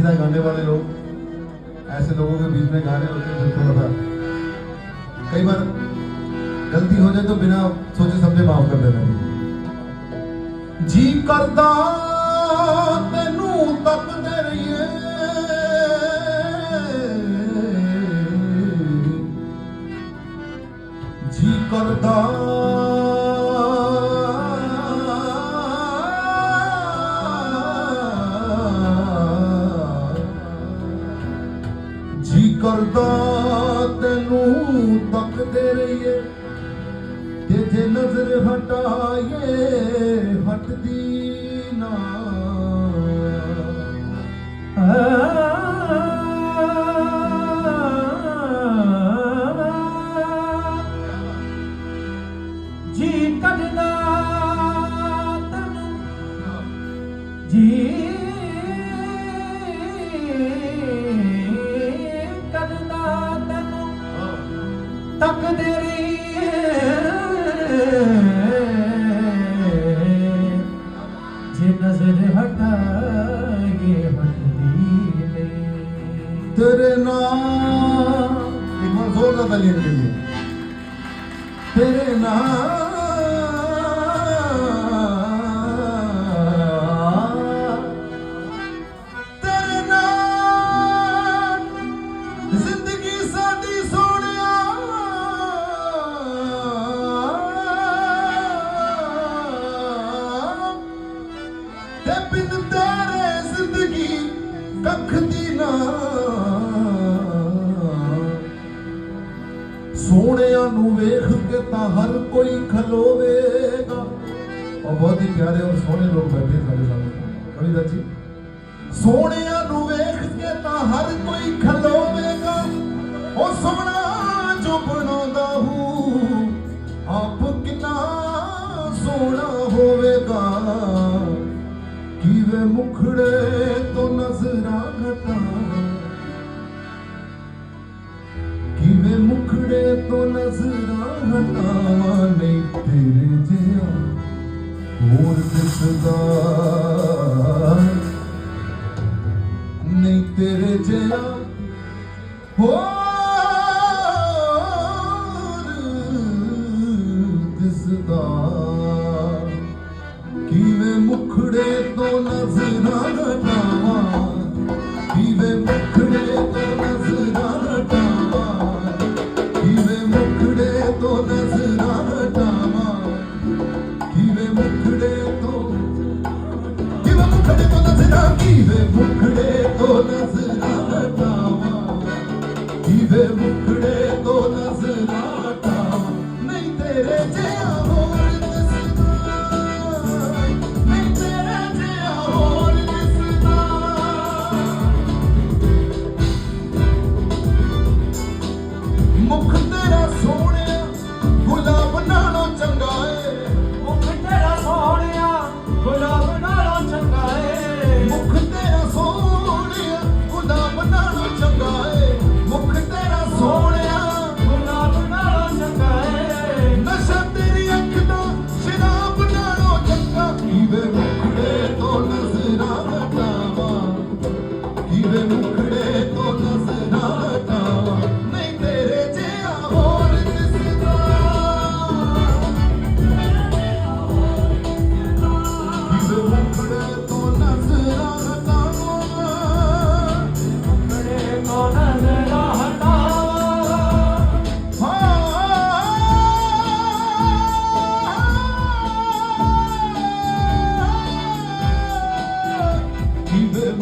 सीधा सीधा गाने वाले लोग ऐसे लोगों के बीच में गा रहे होते हैं तो थोड़ा सा कई बार गलती हो जाए तो बिना सोचे समझे माफ कर देना चाहिए ਜੀ ਕਰਦਾ ਤੈਨੂੰ ਤੱਕਦੇ ਰਹੀਏ ਜੀ ਕਰਦਾ ਤੇ ਨਜ਼ਰ ਹਟਾਏ ਨਜ਼ਰ ਹਟਾਏ ਹੰਦੀ ਲੈ ਤੇਰੇ ਨਾਮ ਇੱਕ ਵਾਰ ਜ਼ੋਰ ਨਾਲ ਤਾਲੀਆਂ ਦੇ ਤੇਰੇ ਨਾਮ ਕੋਈ ਖਲੋਵੇਗਾ। ਉਹ ਬਹੁਤ ਹੀ ਪਿਆਰੇ ਔਰ ਸੋਹਣੇ ਲੋਕ ਬੈਠੇ ਸਾਡੇ ਸਾਹਮਣੇ। ਕਵਿਤਾ ਜੀ, ਸੋਹਣਿਆਂ ਨੂੰ ਵੇਖ ਕੇ ਤਾਂ ਹਰ ਕੋਈ ਖਲੋਵੇਗਾ। ਉਹ ਸੋਹਣਾ ਜੋ ਬਣਾਉਂਦਾ ਹੂ, ਆਪ ਕਿੰਨਾ ਸੋਹਣਾ ਹੋਵੇਗਾ। ਕਿਵੇਂ ਮੁਖੜੇ ਤੋਂ ਨਜ਼ਰਾਂ ਘਟਾਂ ਕਿਵੇਂ ਮੁਖੜੇ ਤੋਂ ਨਜ਼ਰਾਂ ਹੋਰ ਦਿਸਦਾ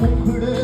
கும்பிடு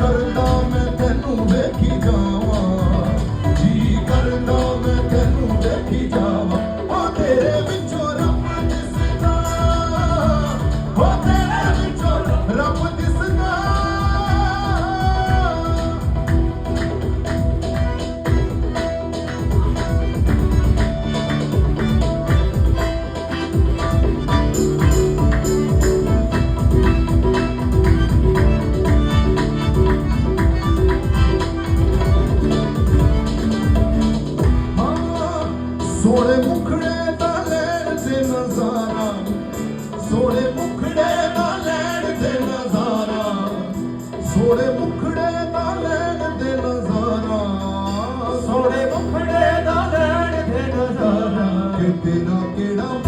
ਕਰਦਾ ਮੈਂ ਤੈਨੂੰ ਵੇਖੀ ਜਾਵਾਂ। ਮੁਖੜੇ ਦਾ ਲੈਣ ਦੇ ਨਜ਼ਾਰਾ। ਸੋਹਣੇ ਮੁਖੜੇ ਦਾ ਲੈਣ ਦੇ ਨਜ਼ਾਰਾ। ਕਿਤੇ ਨਾ ਕਿਹੜਾ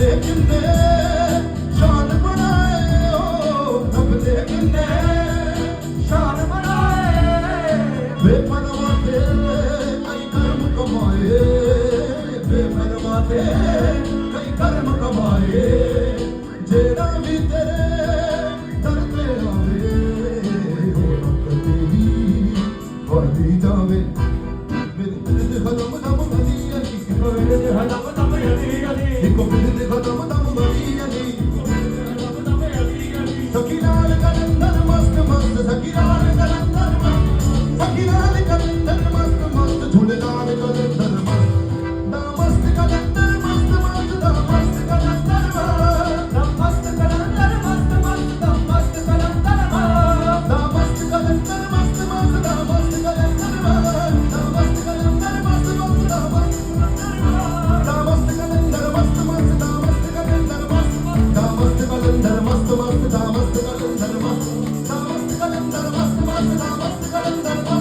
ਰੱਬ ਦੇ Thank you.